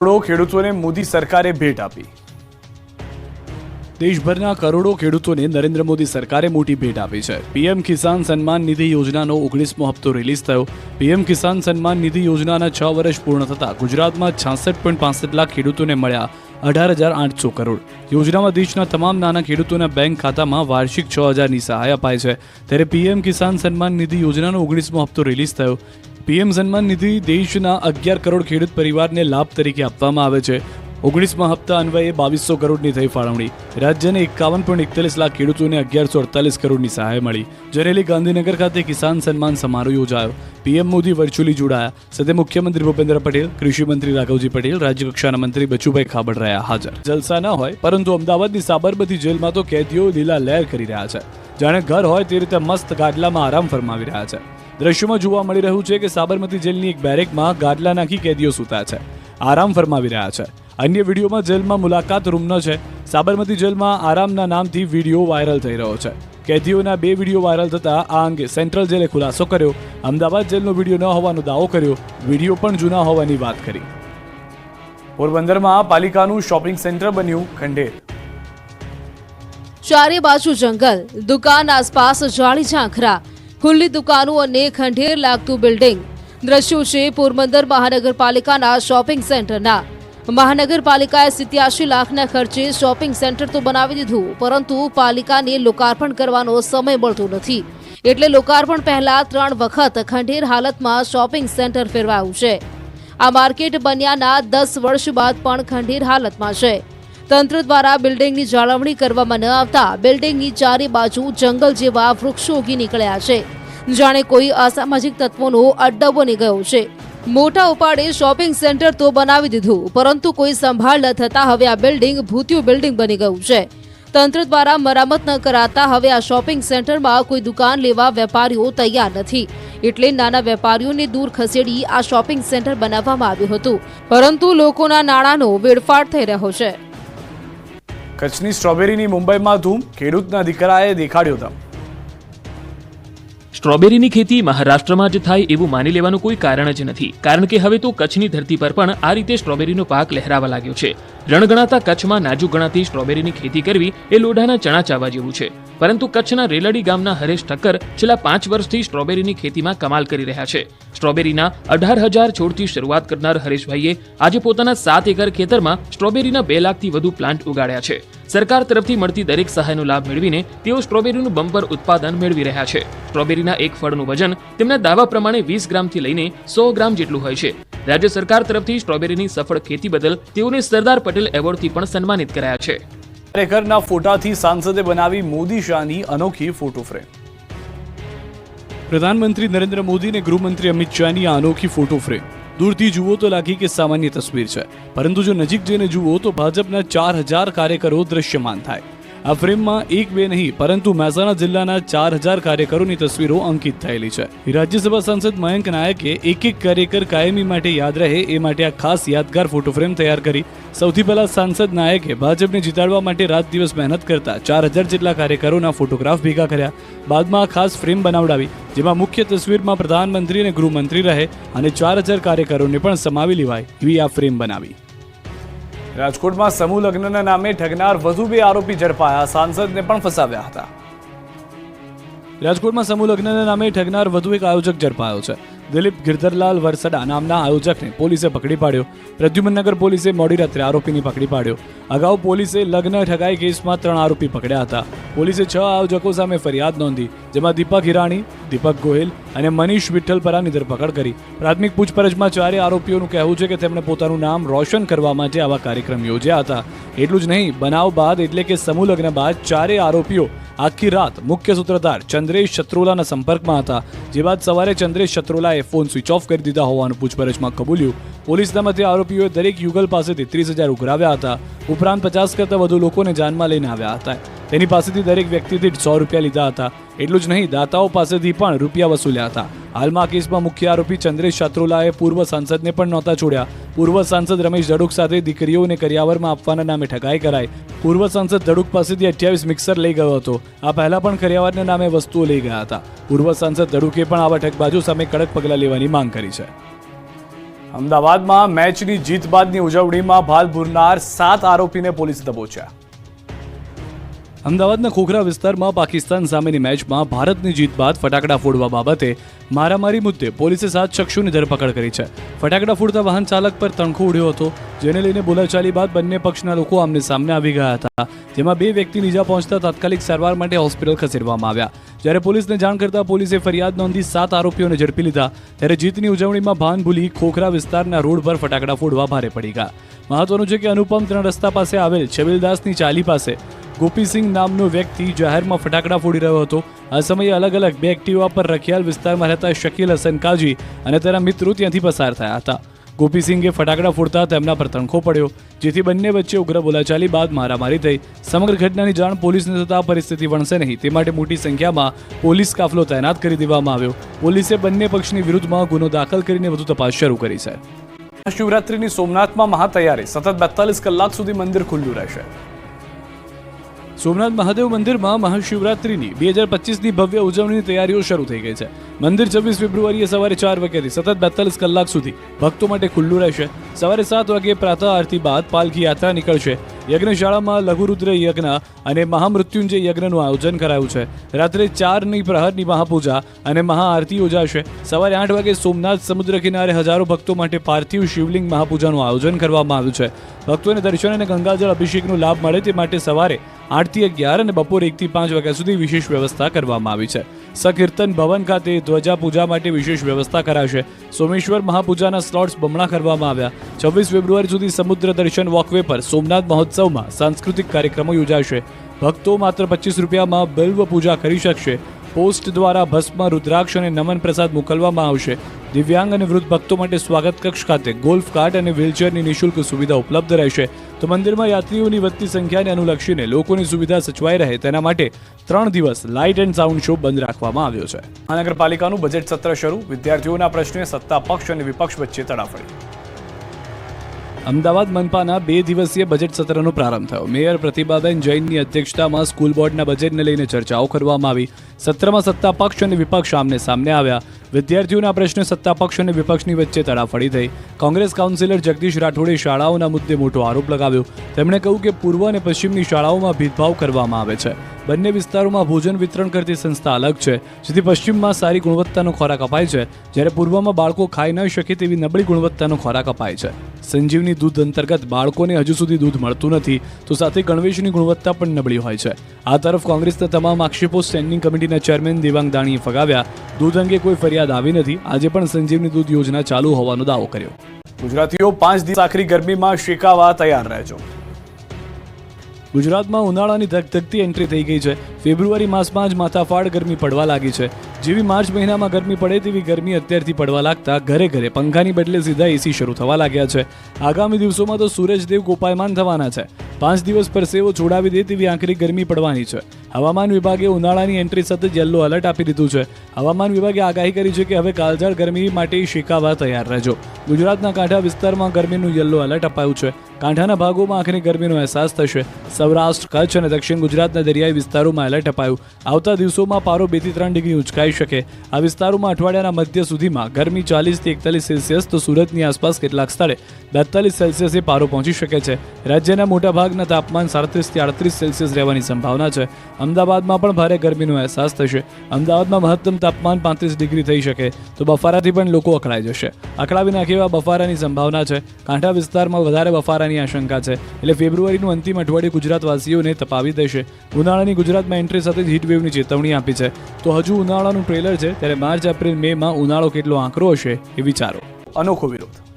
કરોડો ખેડૂતોને મોદી સરકારે ભેટ આપી. દેશભરના કરોડો ખેડૂતોને નરેન્દ્ર મોદી સરકારે મોટી ભેટ આપી છે. પીએમ કિસાન સન્માન નિધિ યોજનાનો ઓગણીસમો હપ્તો રિલીઝ થયો. પીએમ કિસાન સન્માન નિધિ યોજનાના છ વર્ષ પૂર્ણ થતાં ગુજરાતમાં છાસઠ પોઈન્ટ પાસઠ લાખ ખેડૂતોને મળ્યા અઢાર હજાર આઠસો કરોડ. યોજનામાં દેશના તમામ નાના ખેડૂતોના બેંક ખાતામાં વાર્ષિક છ હજારની સહાય અપાય છે. ત્યારે પીએમ કિસાન સન્માન નિધિ યોજનાનો ઓગણીસમો હપ્તો રિલીઝ થયો. પીએમ સન્માન નિધિ દેશના અગિયાર કરોડ ખેડૂત પરિવારને લાભ તરીકે આપવામાં આવે છે. ઓગણીસમાં હપ્તા અન્વયે બાવીસો કરોડની થઈ ફાળવણી. રાજ્યને એકાવન પોઈન્ટ એકતાલીસ લાખ ખેડૂતોને અગિયારસો અડતાલીસ કરોડની સહાય મળી. જરેલી ગાંધીનગર ખાતે કિસાન સન્માન સમારોહ યોજાયો. પીએમ મોદી વર્ચ્યુઅલી જોડાયા. સાથે મુખ્યમંત્રી ભૂપેન્દ્ર પટેલ, કૃષિ મંત્રી રાઘવજી પટેલ, રાજ્યકક્ષાના મંત્રી બચુભાઈ ખાબડ રહ્યા હાજર. જલસા ન હોય, પરંતુ અમદાવાદની સાબરમતી જેલમાં તો કેદીઓ લીલા લહેર કરી રહ્યા છે. જાણે ઘર હોય તે રીતે મસ્ત ગાદલામાં આરામ ફરમાવી રહ્યા છે. દ્રશ્યોમાં જોવા મળી રહ્યું છે કે સાબરમતી જેલની એક બેરેકમાં ગાદલા નાખી કેદીઓ સૂતા છે. આરામ ફરમાવી રહ્યા છે. અન્ય વિડીયોમાં જેલમાં મુલાકાત રૂમનો છે. સાબરમતી જેલમાં આરામના નામથી વીડિયો વાયરલ થઈ રહ્યો છે. કેદીઓના બે વીડિયો વાયરલ થતા આ અંગે સેન્ટ્રલ જેલે ખુલાસો કર્યો. અમદાવાદ જેલનો વીડિયો ન હોવાનો દાવો કર્યો. વીડિયો પણ જૂના હોવાની વાત કરી. પોરબંદરમાં પાલિકાનું શોપિંગ સેન્ટર બન્યું ખંડેર. ચારે બાજુ જંગલ. દુકાન આસપાસ જાળી ઝાંખરા ખુલ્લી દુકાનો અને ખંઢેર લાગતું બિલ્ડિંગ. દ્રશ્યો છે પોરબંદર મહાનગરપાલિકાના શોપિંગ સેન્ટરના. મહાનગરપાલિકાએ સિત્યાસી લાખના ખર્ચે શોપિંગ સેન્ટર તો બનાવી દીધું, પરંતુ પાલિકાને લોકાર્પણ કરવાનો સમય મળતો નથી. એટલે લોકાર્પણ પહેલા ત્રણ વખત ખંડેર હાલતમાં શોપિંગ સેન્ટર ફેરવાયું છે. આ માર્કેટ બન્યાના દસ વર્ષ બાદ પણ ખંડેર હાલતમાં છે. તંત્ર દ્વારા બિલ્ડિંગની જાળવણી કરવામાં ન આવતા બિલ્ડિંગની ચારે બાજુ જંગલ જેવા વૃક્ષો ઉગી નીકળ્યા છે. જાણે કોઈ અસામાજિક તત્વોનો અડ્ડો બની ગયો છે. મોટા ઉપાડે શોપિંગ સેન્ટર તો બનાવી દીધું, પરંતુ કોઈ સંભાળ ન થતા હવે આ બિલ્ડિંગ ભૂતિયું બિલ્ડિંગ બની ગયું છે. તંત્ર દ્વારા મરામત ન કરાતા હવે આ શોપિંગ સેન્ટરમાં કોઈ દુકાન લેવા વેપારીઓ તૈયાર નથી. એટલે નાના વેપારીઓને દૂર ખસેડી આ શોપિંગ સેન્ટર બનાવવામાં આવ્યું હતું. પરંતુ લોકોના નાણાંનો વેડફાટ થઈ રહ્યો છે. કચ્છની સ્ટ્રોબેરીની મુંબઈમાં ધૂમ, ખેડૂતના દીકરાએ દેખાડ્યો દમ. સ્ટ્રોબેરીની ખેતી મહારાષ્ટ્રમાં જ થાય એવું માની લેવાનું કોઈ કારણ જ નથી. કારણ કે હવે તો કચ્છની ધરતી પર પણ આ રીતે સ્ટ્રોબેરીનો પાક લહેરાવા લાગ્યો છે. રણગણાતા કચ્છમાં નાજુક ગણાતી સ્ટ્રોબેરીની ખેતી કરવી એ લોઢાના ચણા ચાવા જેવું છે. પરંતુ કચ્છના રેલડી ગામના હરેશ ઠક્કર છેલ્લા પાંચ વર્ષથી સ્ટ્રોબેરીની ખેતીમાં કમાલ કરી રહ્યા છે. સ્ટ્રોબેરીના અઢાર હજાર છોડથી શરૂઆત કરનાર હરેશભાઈએ આજે પોતાના સાત એકર ખેતરમાં સ્ટ્રોબેરીના બે લાખથી વધુ પ્લાન્ટ ઉગાડ્યા છે. સરકાર તરફથી મળતી દરેક સહાયનો લાભ મેળવીને તેઓ સ્ટ્રોબેરીનું બમ્પર ઉત્પાદન મેળવી રહ્યા છે. સ્ટ્રોબેરીના એક ફળનું વજન તેમના દાવા પ્રમાણે વીસ ગ્રામથી લઈને સો ગ્રામ જેટલું હોય છે. રાજ્ય સરકાર તરફથી સ્ટ્રોબેરીની સફળ ખેતી બદલ તેઓને સરદાર પટેલ એવોર્ડથી પણ સન્માનિત કરાયા છે. ખરેખરના ફોટાથી સાંસદે બનાવી મોદી શાહની અનોખી ફોટો ફ્રેમ પ્રધાનમંત્રી નરેન્દ્ર મોદી અને ગૃહમંત્રી અમિત શાહની આ અનોખી ફોટો ફ્રેમ દૂરથી જુઓ તો લાગી કે સામાન્ય તસવીર છે. પરંતુ જો નજીક જઈને જુઓ તો ભાજપના ચાર હજાર કાર્યકરો દ્રશ્યમાન થાય. આ ફ્રેમમાં એક બે નહીં, પરંતુ મહેસાણા જિલ્લાના ચાર હજાર કાર્યકરોની તસવીરો અંકિત થયેલી છે. રાજ્યસભા સાંસદ મયંક નાયકે એક એક કાર્યકર કાયમી માટે યાદ રહે એ માટે આ ખાસ યાદગાર ફોટો ફ્રેમ તૈયાર કરી. સૌથી પહેલા સાંસદ નાયકે ભાજપને જીતાડવા માટે રાત દિવસ મહેનત કરતા ચાર હજાર જેટલા કાર્યકરોના ફોટોગ્રાફ ભેગા કર્યા. બાદમાં આ ખાસ ફ્રેમ બનાવડાવી, જેમાં મુખ્ય તસવીરમાં પ્રધાનમંત્રી અને ગૃહમંત્રી રહે અને ચાર હજાર કાર્યકરોને પણ સમાવી લેવાય એવી આ ફ્રેમ બનાવી. રાજકોટમાં સમૂહ લગ્નના નામે ઠગનાર વધુ બે આરોપી ઝડપાયા. સાંસદને પણ ફસાવ્યા હતા. રાજકોટમાં સમૂહ લગ્નના નામે ઠગનાર વધુ એક આયોજક ઝડપાયો છે. દિલીપ ગિરધરલાલ વરસડા નામના આયોજકને પોલીસે પકડી પાડ્યો. પ્રદ્યુમનનગર પોલીસે મોડી રાત્રે આરોપીની પકડી પાડ્યો. અગાઉ પોલીસે લગ્ન ઠગાઈ કેસમાં ત્રણ આરોપી પકડ્યા હતા. પોલીસે છ આયોજકો સામે ફરિયાદ નોંધી, જેમાં દીપક હિરાણી, દીપક ગોહિલ અને મનીષ વિઠ્ઠલપરાની ધરપકડ કરી. પ્રાથમિક પૂછપરછમાં ચારે આરોપીઓનું કહેવું છે કે તેમણે પોતાનું નામ રોશન કરવા માટે આવા કાર્યક્રમ યોજ્યા હતા. એટલું જ નહીં, બનાવ બાદ એટલે કે સમૂહ લગ્ન બાદ ચારે આરોપીઓ આખી રાત મુખ્ય સૂત્રધાર ચંદ્રેશ શત્રુલાના સંપર્કમાં હતા. જે બાદ સવારે ચંદ્રેશ શત્રુલાએ ફોન સ્વિચ ઓફ કરી દીધા હોવાનું પૂછપરછમાં કબૂલ્યું. પોલીસના મતે આરોપીઓએ દરેક યુગલ પાસેથી ત્રીસ હજાર ઉઘરાવ્યા હતા. ઉપરાંત પચાસ કરતાં વધુ લોકોને જાનમાં લઈને આવ્યા હતા. તેની પાસેથી દરેક વ્યક્તિથી સો રૂપિયા લીધા હતા. એટલું જ નહીં, દાતાઓ પાસેથી પણ રૂપિયા વસૂલ્યા હતા. હાલમાં કેસમાં મુખ્ય આરોપી ચંદ્રેશ શાત્રોલાએ પૂર્વ સાંસદને પણ નહોતા છોડ્યા. પૂર્વ સાંસદ રમેશ ધડુક સાથે દીકરીઓને કરિયાવરમાં આપવાના નામે ઠગાઈ કરાઈ. પૂર્વ સાંસદ ધડુક પાસેથી અઠ્યાવીસ મિક્સર લઈ ગયો હતો. આ પહેલા પણ કરિયાવરના નામે વસ્તુઓ લઈ ગયા હતા. પૂર્વ સાંસદ ધડુકે પણ આવા ઠગબાજો સામે કડક પગલાં લેવાની માંગ કરી છે. અમદાવાદમાં મેચની જીત બાદની ઉજવણીમાં ભાલ ભૂરનાર સાત આરોપીને પોલીસ દબોચ્યા. અમદાવાદના ખોખરા વિસ્તારમાં પાકિસ્તાન સામેની મેચમાં ભારતની જીત બાદ ફટાકડા ફોડવા બાબતે મારામારી મુદ્દે પોલીસે સાત શખ્સોની ધરપકડ કરી છે. ફટાકડા ફોડતા વાહન ચાલક પર તણખો ઉડ્યો હતો, જેને લઈને બોલાચાલી બાદ બંને પક્ષના લોકો આમને સામને આવી ગયા હતા. જેમાં બે વ્યક્તિને ઇજા પહોંચતા તાત્કાલિક સારવાર માટે હોસ્પિટલ ખસેડવામાં આવ્યા. જ્યારે પોલીસને જાણ કરતા પોલીસે ફરિયાદ નોંધી સાત આરોપીઓને ઝડપી લીધા. ત્યારે જીતની ઉજવણીમાં ભાન ભૂલી ખોખરા વિસ્તારના રોડ પર ફટાકડા ફોડવા ભારે પડી ગયા. મહત્વનું છે કે અનુપમ ત્રણ રસ્તા પાસે આવેલ છબીલદાસની ચાલી પાસે ગોપીસિંહ નામનો વ્યક્તિ જાહેરમાં ફટાકડા ફોડી રહ્યો હતો. આ સમયે અલગ અલગ બે એક્ટિવા પર રખિયાલ વિસ્તારમાં રહેતા શકીલ હસન કાજી અને તેના મિત્રો ત્યાંથી પસાર થયા હતા. ગોપીસિંહે ફટાકડા ફોડતા તેમના પર તણખો પડ્યો, જેથી બંને વચ્ચે ઉગ્ર બોલાચાલી બાદ મારામારી થઈ. સમગ્ર ઘટનાની જાણ પોલીસને થતાં પરિસ્થિતિ વણશે નહીં, તે માટે મોટી સંખ્યામાં પોલીસ કાફલો તૈનાત કરી દેવામાં આવ્યો. પોલીસે બંને પક્ષની વિરુદ્ધમાં ગુનો દાખલ કરીને વધુ તપાસ શરૂ કરી છે. શિવરાત્રીની સોમનાથમાં મહાતૈયારી. સતત બેતાલીસ કલાક સુધી મંદિર ખુલ્લું રહેશે. સોમનાથ મહાદેવ મંદિરમાં મહાશિવરાત્રિની બે હજાર પચીસની ભવ્ય ઉજવણીની તૈયારીઓ શરૂ થઈ ગઈ છે. મંદિર છવ્વીસ ફેબ્રુઆરીએ સવારે ચાર વાગ્યાથી સતત બેતાલીસ કલાક સુધી ભક્તો માટે ખુલ્લું રહેશે. સવારે સાત વાગે પ્રાતઃ આરતી બાદ પાલખી યાત્રા નીકળશે. યજ્ઞશાળામાં લઘુરુદ્ર યજ્ઞ અને મહામૃત્યુંજય યજ્ઞનું આયોજન કરાયું છે. રાત્રે ચારની પ્રહરની મહાપૂજા અને મહાઆરતી યોજાશે. સવારે આઠ વાગે સોમનાથ સમુદ્ર કિનારે હજારો ભક્તો માટે પાર્થિવ શિવલિંગ મહાપૂજાનું આયોજન કરવામાં આવ્યું છે. ભક્તોને દર્શન અને ગંગાજળ અભિષેકનો લાભ મળે તે માટે સવારે આઠથી અગિયાર અને બપોરે એકથી પાંચ વાગ્યા સુધી વિશેષ વ્યવસ્થા કરવામાં આવી છે. સકીર્તન ભવન ખાતે ધ્વજા પૂજા માટે વિશેષ વ્યવસ્થા કરાશે. સોમેશ્વર મહાપૂજાના સ્લોટ્સ બમણા કરવામાં આવ્યા. છવ્વીસ ફેબ્રુઆરી સુધી સમુદ્ર દર્શન વોકવે પર સોમનાથ મહોત્સવમાં સાંસ્કૃતિક કાર્યક્રમો યોજાશે. ભક્તો માત્ર પચીસ રૂપિયામાં બિલ્વ પૂજા કરી શકશે. પોસ્ટ દ્વારા ભસ્મ, રુદ્રાક્ષ અને નમન પ્રસાદ મોકલવામાં આવશે. દિવ્યાંગ અને વૃદ્ધ ભક્તો માટે સ્વાગત કક્ષ ખાતે ગોલ્ફ કાર્ટ અને વ્હીલચેરની નિઃશુલ્ક સુવિધા ઉપલબ્ધ રહેશે. તો મંદિરમાં યાત્રીઓની વધતી સંખ્યાને અનુલક્ષીને લોકોની સુવિધા સચવાઈ રહે તેના માટે ત્રણ દિવસ લાઇટ એન્ડ સાઉન્ડ શો બંધ રાખવામાં આવ્યો છે. મહાનગરપાલિકાનું બજેટ સત્ર શરૂ. વિદ્યાર્થીઓના પ્રશ્ને સત્તા પક્ષ અને વિપક્ષ વચ્ચે તડાફડી. અમદાવાદ મનપાના બે દિવસીય બજેટ સત્રનો પ્રારંભ થયો. મેયર પ્રતિભાબેન જૈનની અધ્યક્ષતામાં સ્કૂલ બોર્ડના બજેટને લઈને ચર્ચાઓ કરવામાં આવી. સત્રમાં સત્તા પક્ષ અને વિપક્ષ આમને સામને આવ્યા. વિદ્યાર્થીઓના પ્રશ્ને સત્તા પક્ષ અને વિપક્ષની વચ્ચે તડાફડી થઈ. કોંગ્રેસ કાઉન્સિલર જગદીશ રાઠોડે શાળાઓના મુદ્દે મોટો આરોપ લગાવ્યો. તેમણે કહ્યું કે પૂર્વ અને પશ્ચિમની શાળાઓમાં ભેદભાવ કરવામાં આવે છે. બંને વિસ્તારોમાં ભોજન વિતરણ કરતી સંસ્થા અલગ છે, જેથી પશ્ચિમમાં સારી ગુણવત્તાનો ખોરાક અપાય છે. જ્યારે પૂર્વમાં બાળકો ખાઈ ન શકે તેવી નબળી ગુણવત્તાનો ખોરાક અપાય છે. સંજીવની દૂધ અંતર્ગત બાળકોને હજુ સુધી દૂધ મળતું નથી, તો સાથે ગણવેશની ગુણવત્તા પણ નબળી હોય છે. આ તરફ કોંગ્રેસના તમામ આક્ષેપો સ્ટેન્ડિંગ કમિટીના ચેરમેન દેવાંગ દાણીએ ફગાવ્યા. દૂધ અંગે કોઈ ફરિયાદ આવી નથી. આજે પણ સંજીવની દૂધ યોજના ચાલુ હોવાનો દાવો કર્યો. ગુજરાતીઓ પાંચ દિવસ આખરી ગરમીમાં શેકાવા તૈયાર રહેજો. ગુજરાતમાં ઉનાળાની ધગધગતી એન્ટ્રી થઈ ગઈ છે. ફેબ્રુઆરી માસમાં જ માથાફાડ ગરમી પડવા લાગી છે. જેવી માર્ચ મહિનામાં ગરમી પડે તેવી ગરમી અત્યારથી પડવા લાગતા ઘરે ઘરે પંખાની બદલે સીધા એસી શરૂ થવા લાગ્યા છે. આગામી દિવસોમાં તો સૂરજદેવ ગોપાયમાન થવાના છે. પાંચ દિવસ પરસેવો છોડાવી દે તેવી આખરી ગરમી પડવાની છે. હવામાન વિભાગે ઉનાળાની એન્ટ્રી સતત યલો એલર્ટ આપી દીધું છે. હવામાન વિભાગે આગાહી કરી છે કે હવે કાળઝાળ ગરમી માટે શેકાવા તૈયાર રહેજો. ગુજરાતના કાંઠા વિસ્તારમાં ગરમીનું યલો એલર્ટ અપાયું છે. કાંઠાના ભાગોમાં આખરી ગરમીનો અહેસાસ થશે. સૌરાષ્ટ્ર, કચ્છ અને દક્ષિણ ગુજરાતના દરિયાઈ વિસ્તારોમાં એલર્ટ અપાયું. આવતા દિવસોમાં પારો બેથી ત્રણ ડિગ્રી ઉંચકાઈ શકે. આ વિસ્તારોમાં અઠવાડિયાના મધ્ય સુધીમાં ગરમી ચાલીસથી એકતાલીસ સેલ્સિયસ તો સુરતની આસપાસ કેટલાક સ્થળે બેતાલીસ સેલ્સિયસે પારો પહોંચી શકે છે. રાજ્યના મોટાભાગના તાપમાન સાડત્રીસથી આડત્રીસ સેલ્સિયસ રહેવાની સંભાવના છે. અમદાવાદમાં પણ ભારે ગરમીનો અહેસાસ થશે. અમદાવાદમાં મહત્તમ તાપમાન પાંત્રીસ ડિગ્રી થઈ શકે તો બફારાથી પણ લોકો અકળાઈ જશે. અકળાવી નાખે એવા બફારાની સંભાવના છે. કાંઠા વિસ્તારમાં વધારે બફારાની આશંકા છે. એટલે ફેબ્રુઆરીનું અંતિમ અઠવાડિયું ગુજરાતવાસીઓને તપાવી દેશે. ઉનાળાની ગુજરાતમાં એન્ટ્રી સાથે જ હીટવેવની ચેતવણી આપી છે. તો હજુ ઉનાળાનું ટ્રેલર છે. ત્યારે માર્ચ, એપ્રિલ મેમાં ઉનાળો કેટલો આંકરો હશે એ વિચારો. અનોખો વિરોધ.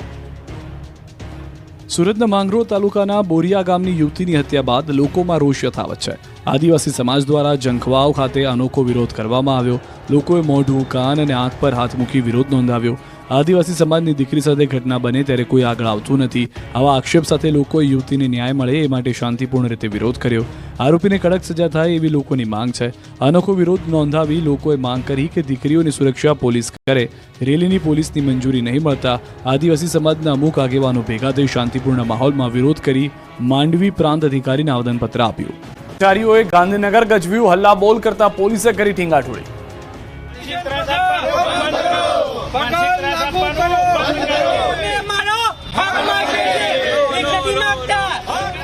સુરતના માંગરોળ તાલુકાના બોરિયા ગામની યુવતીની હત્યા બાદ લોકોમાં રોષ યથાવત છે. આદિવાસી સમાજ દ્વારા જંખવાવ ખાતે અનોખો વિરોધ કરવામાં આવ્યો. લોકોએ મોઢું, કાન અને આંખ પર હાથ મૂકી વિરોધ નોંધાવ્યો. આદિવાસી સમાજની દીકરી સાથે ઘટના બને ત્યારે કોઈ આગળ આવતું નથી. આવા આક્ષેપ સાથે લોકોએ યુવતીને ન્યાય મળે એ માટે શાંતિપૂર્ણ રીતે વિરોધ કર્યો. આરોપીને કડક સજા થાય એવી લોકોની માંગ છે. અનોખો વિરોધ નોંધાવી લોકોએ માંગ કરી કે દીકરીઓની સુરક્ષા પોલીસ કરે. રેલીની પોલીસની મંજૂરી નહીં મળતા આદિવાસી સમાજના અમુક આગેવાનો ભેગા થઈ શાંતિપૂર્ણ માહોલમાં વિરોધ કરી માંડવી પ્રાંત અધિકારીને આવેદનપત્ર આપ્યું. કર્મચારીઓએ ગાંધીનગર ગજવ્યું હલ્લા બોલ કરતા પોલીસે કરી ઠીંગાઠોડી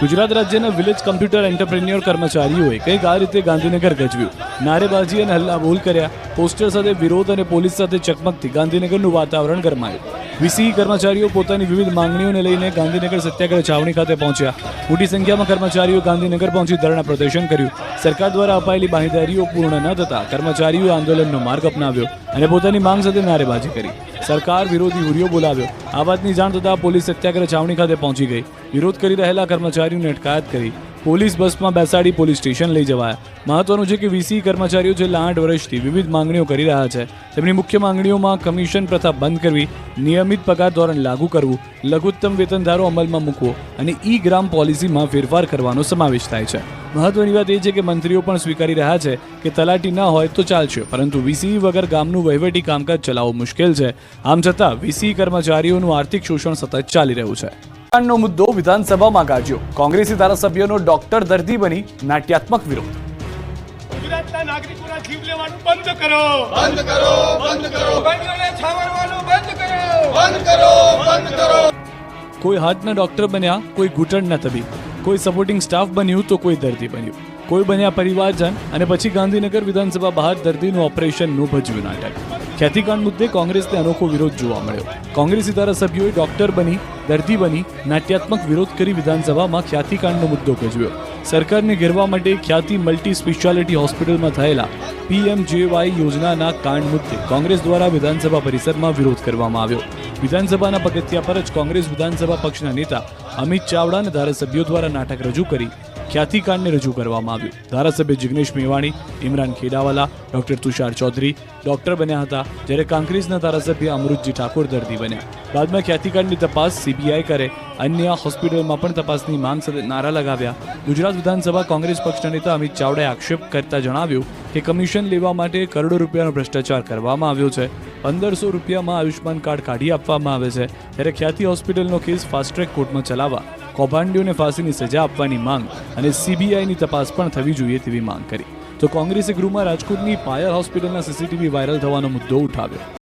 ગુજરાત રાજ્યના વિલેજ કમ્પ્યુટર એન્ટરપ્રેન્યોર કર્મચારીઓએ કંઈક આ રીતે ગાંધીનગર ગજવ્યું. નારેબાજી અને હલ્લા બોલ કર્યા. પોસ્ટર સાથે વિરોધ અને પોલીસ સાથે ચકમકથી ગાંધીનગરનું વાતાવરણ ગરમાયું. વીસી કર્મચારીઓ પોતાની વિવિધ માંગણીઓને લઈને ગાંધીનગર સત્યાગ્રહ છાવણી ખાતે પહોંચ્યા. મોટી સંખ્યામાં કર્મચારીઓ ગાંધીનગર પહોંચી ધરણા પ્રદર્શન કર્યું. સરકાર દ્વારા અપાયેલી બાંહેધરીઓ પૂર્ણ ન થતા કર્મચારીઓએ આંદોલનનો માર્ગ અપનાવ્યો અને પોતાની માંગ સાથે નારેબાજી કરી. સરકાર વિરોધી હુરિયો બોલાવ્યો. આ વાતની જાણ થતાં પોલીસ સત્યાગ્રહ છાવણી ખાતે પહોંચી ગઈ. વિરોધ કરી રહેલા કર્મચારીઓને અટકાયત કરી. પોલીસ બસમાં બેસાડી પોલીસ સ્ટેશન લઈ જવાયા. મહત્વનું છે કે વીસી કર્મચારીઓ છેલ્લા આઠ વર્ષથી વિવિધ માંગણીઓ કરી રહ્યા છે, તેમની મુખ્ય માંગણીઓમાં કમિશન પ્રથા બંધ કરવી, નિયમિત પગાર ધોરણ લાગુ કરવું, લઘુત્તમ વેતનધારો અમલમાં મૂકવો અને ઈ ગ્રામ પોલિસીમાં ફેરફાર કરવાનો સમાવેશ થાય છે. મહત્વની વાત એ છે કે મંત્રીઓ પણ સ્વીકારી રહ્યા છે કે તલાટી ન હોય તો ચાલશે, પરંતુ વીસી વગર ગામનું વહીવટી કામકાજ ચલાવવું મુશ્કેલ છે. આમ છતાં વીસી કર્મચારીઓનું આર્થિક શોષણ સતત ચાલી રહ્યું છે. નો મુદ્દો વિધાનસભામાં ગાજ્યો. કોંગ્રેસી ધારાસભ્યોનો ડોક્ટર દર્દી બની નાટ્યાત્મક વિરોધ. ગુજરાતના નાગરિકોના જીવ લેવાનું બંધ કરો. બંધ કરો બંધ કરો. બંધ કરો. બંધ કરો બંધ કરો. કોઈ હાથના ડોક્ટર બન્યા કોઈ ઘૂંટણના તબીબ. કોઈ સપોર્ટિંગ સ્ટાફ બન્યું તો કોઈ દર્દી બન્યું. કોઈ બન્યા પરિવારજન અને પછી ગાંધીનગર વિધાનસભા બહાર દર્દીનું ઓપરેશનનું ભજવ્યું નાટક. ખ્યાતિકાંડ મુદ્દે કોંગ્રેસને અનોખો વિરોધ જોવા મળ્યો. કોંગ્રેસી ધારાસભ્યોએ ડોક્ટર બની, દર્દી બની, નાટ્યાત્મક વિરોધ કરી વિધાનસભામાં ખ્યાતિકાંડનો મુદ્દો ગજવ્યો સરકારને ઘેરવા માટે ખ્યાતિ મલ્ટી સ્પેશિયાલિટી હોસ્પિટલમાં થયેલા પીએમજેવાય યોજનાના કાંડ મુદ્દે કોંગ્રેસ દ્વારા વિધાનસભા પરિસરમાં વિરોધ કરવામાં આવ્યો. વિધાનસભાના પગથિયા પર જ કોંગ્રેસ વિધાનસભા પક્ષના નેતા અમિત ચાવડા અને ધારાસભ્યો દ્વારા નાટક રજૂ કરી ખ્યાતિકાંડને રજૂ કરવામાં આવ્યું. ધારાસભ્ય જિગ્નેશ મેવાણી, ઇમરાન ખેડાવાલા, ડોક્ટર તુષાર ચૌધરી, ડોક્ટર બન્યા હતા જ્યારે કાંકરેજના ધારાસભ્ય અમૃતજી ઠાકોર દર્દી બન્યા. બાદમાં ખ્યાતિકાંડની તપાસ સીબીઆઈ કરે, અન્ય હોસ્પિટલમાં પણ તપાસની માંગ સાથે નારા લગાવ્યા. ગુજરાત વિધાનસભા કોંગ્રેસ પક્ષના નેતા અમિત ચાવડાએ આક્ષેપ કરતા જણાવ્યું કે કમિશન લેવા માટે કરોડો રૂપિયાનો ભ્રષ્ટાચાર કરવામાં આવ્યો છે. પંદરસો રૂપિયામાં આયુષ્માન કાર્ડ કાઢી આપવામાં આવે છે. ત્યારે ખ્યાતિ હોસ્પિટલનો કેસ ફાસ્ટ ટ્રેક કોર્ટમાં ચલાવવા. કૌભાંડીઓને ફાંસીની સજા આપવાની માંગ અને સીબીઆઈની તપાસ પણ થવી જોઈએ તેવી માંગ કરી. તો કોંગ્રેસે ગૃહમાં રાજકોટની પાયલ હોસ્પિટલના સીસીટીવી વાયરલ થવાનો મુદ્દો ઉઠાવ્યો.